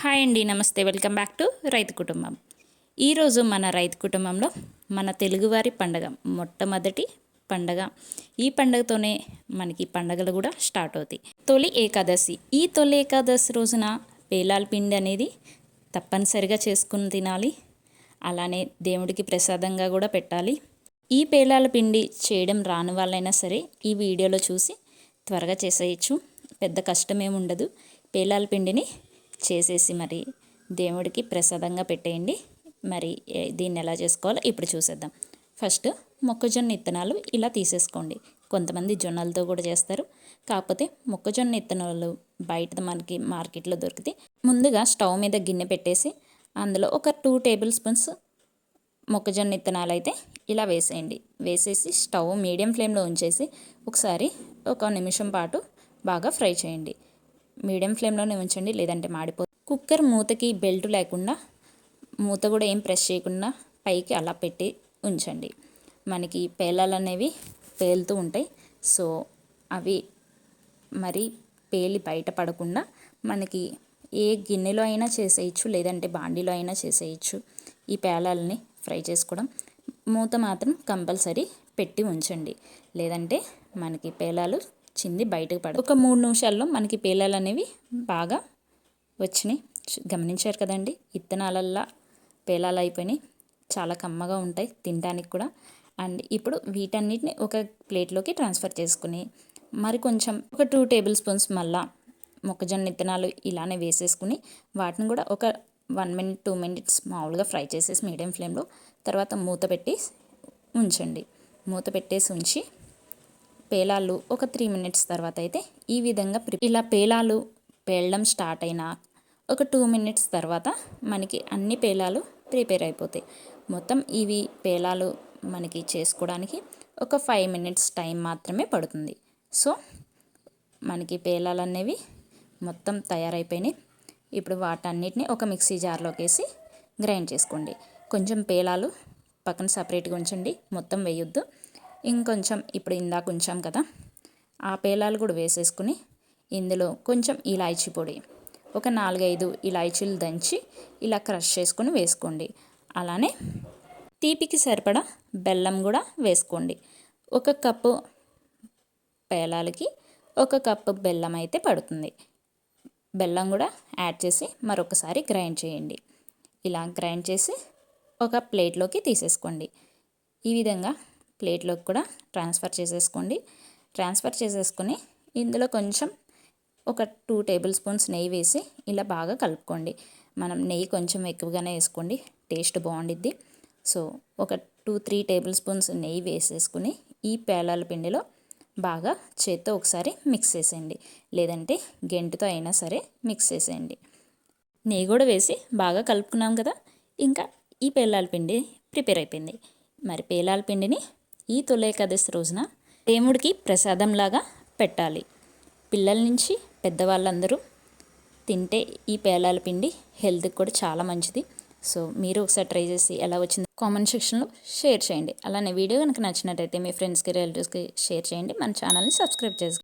Hi అండి నమస్తే. Welcome back to రైతు కుటుంబం. ఈరోజు మన రైతు కుటుంబంలో మన తెలుగువారి పండగ మొట్టమొదటి పండగ. ఈ పండగతోనే మనకి పండగలు కూడా స్టార్ట్ అవుతాయి. తొలి ఏకాదశి. ఈ తొలి ఏకాదశి రోజున పేలాల పిండి అనేది తప్పనిసరిగా చేసుకుని తినాలి. అలానే దేవుడికి ప్రసాదంగా కూడా పెట్టాలి. ఈ పేలాల పిండి చేయడం రాని వాళ్ళైనా సరే ఈ వీడియోలో చూసి త్వరగా చేసేయచ్చు. పెద్ద కష్టమేముండదు. పేలాల పిండిని చేసేసి మరి దేవుడికి ప్రసాదంగా పెట్టేయండి. మరి దీన్ని ఎలా చేసుకోవాలో ఇప్పుడు చూసేద్దాం. ఫస్ట్ మొక్కజొన్న ఇత్తనాలు ఇలా తీసేసుకోండి. కొంతమంది జొన్నలతో కూడా చేస్తారు. కాకపోతే మొక్కజొన్న ఇత్తనాలు బయట మనకి మార్కెట్లో దొరికితే ముందుగా స్టవ్ మీద గిన్నె పెట్టేసి అందులో ఒక టూ టేబుల్ స్పూన్స్ మొక్కజొన్న ఇత్తనాలు అయితే ఇలా వేసేయండి. వేసేసి స్టవ్ మీడియం ఫ్లేమ్లో ఉంచేసి ఒకసారి ఒక నిమిషం పాటు బాగా ఫ్రై చేయండి. మీడియం ఫ్లేమ్లోనే ఉంచండి లేదంటే మాడిపో. కుక్కర్ మూతకి బెల్ట్ లేకుండా మూత కూడా ఏం ప్రెస్ చేయకుండా పైకి అలా పెట్టి ఉంచండి. మనకి పేలాలు అనేవి పేలుతూ ఉంటాయి. సో అవి మరి పేలి బయట పడకుండా మనకి ఏ గిన్నెలో అయినా చేసేయచ్చు లేదంటే బాండీలో అయినా చేసేయచ్చు ఈ పేలాలని ఫ్రై చేసుకోవడం. మూత మాత్రం కంపల్సరీ పెట్టి ఉంచండి. లేదంటే మనకి పేలాలు చింది బయటకు పడదు. ఒక మూడు నిమిషాల్లో మనకి పేలాలు అనేవి బాగా వచ్చినాయి. గమనించారు కదండి ఇత్తనాలల్లా పేలాలు అయిపోయినాయి. చాలా కమ్మగా ఉంటాయి తినడానికి కూడా. అండ్ ఇప్పుడు వీటన్నిటిని ఒక ప్లేట్లోకి ట్రాన్స్ఫర్ చేసుకుని మరి కొంచెం ఒక టూ టేబుల్ స్పూన్స్ మళ్ళా మొక్కజొన్న ఇత్తనాలు ఇలానే వేసేసుకుని వాటిని కూడా ఒక వన్ మినిట్ టూ మినిట్స్ మామూలుగా ఫ్రై చేసేసి మీడియం ఫ్లేమ్లో తర్వాత మూత పెట్టి ఉంచండి. మూత పెట్టేసి ఉంచి పేలాలు ఒక త్రీ మినిట్స్ తర్వాత అయితే ఈ విధంగా ఇలా పేలాలు పేలడం స్టార్ట్ అయినా ఒక టూ మినిట్స్ తర్వాత మనకి అన్ని పేలాలు ప్రిపేర్ అయిపోతాయి. మొత్తం ఇవి పేలాలు మనకి చేసుకోవడానికి ఒక ఫైవ్ మినిట్స్ టైం మాత్రమే పడుతుంది. సో మనకి పేలాలు అనేవి మొత్తం తయారైపోయినాయి. ఇప్పుడు వాటన్నిటిని ఒక మిక్సీ జార్లోకి వేసి గ్రైండ్ చేసుకోండి. కొంచెం పేలాలు పక్కన సపరేట్గా ఉంచండి. మొత్తం వేయొద్దు. ఇంకొంచెం ఇప్పుడు ఇందాక ఉంచాం కదా ఆ పేలాలు కూడా వేసేసుకుని ఇందులో కొంచెం ఇలాయచీ పొడి ఒక నాలుగైదు ఇలాయచీలు దంచి ఇలా క్రష్ చేసుకొని వేసుకోండి. అలానే తీపికి సరిపడా బెల్లం కూడా వేసుకోండి. ఒక కప్పు పేలాలకి ఒక కప్పు బెల్లం అయితే పడుతుంది. బెల్లం కూడా యాడ్ చేసి మరొకసారి గ్రైండ్ చేయండి. ఇలా గ్రైండ్ చేసి ఒక ప్లేట్లోకి తీసేసుకోండి. ఈ విధంగా ప్లేట్లోకి కూడా ట్రాన్స్ఫర్ చేసేసుకోండి. ట్రాన్స్ఫర్ చేసేసుకొని ఇందులో కొంచెం ఒక టూ టేబుల్ స్పూన్స్ నెయ్యి వేసి ఇలా బాగా కలుపుకోండి. మనం నెయ్యి కొంచెం ఎక్కువగానే వేసుకోండి టేస్ట్ బాగుండిద్ది. సో ఒక టూ త్రీ టేబుల్ స్పూన్స్ నెయ్యి వేసేసుకుని ఈ పేలాల పిండిలో బాగా చేత్తో ఒకసారి మిక్స్ చేసేయండి. లేదంటే గెంటుతో అయినా సరే మిక్స్ చేసేయండి. నెయ్యి కూడా వేసి బాగా కలుపుకున్నాం కదా ఇంకా ఈ పేలాల పిండి ప్రిపేర్ అయిపోయింది. మరి పేలాల పిండిని ఈ తొలేకాదశి రోజున దేవుడికి ప్రసాదంలాగా పెట్టాలి. పిల్లల నుంచి పెద్దవాళ్ళందరూ తింటే ఈ పేలాల పిండి హెల్త్కి కూడా చాలా మంచిది. సో మీరు ఒకసారి ట్రై చేసి ఎలా వచ్చింది కామెంట్ సెక్షన్లో షేర్ చేయండి. అలానే వీడియో కనుక నచ్చినట్టయితే మీ ఫ్రెండ్స్కి రిలేటివ్స్కి షేర్ చేయండి. మన ఛానల్ని సబ్స్క్రైబ్ చేసుకోండి.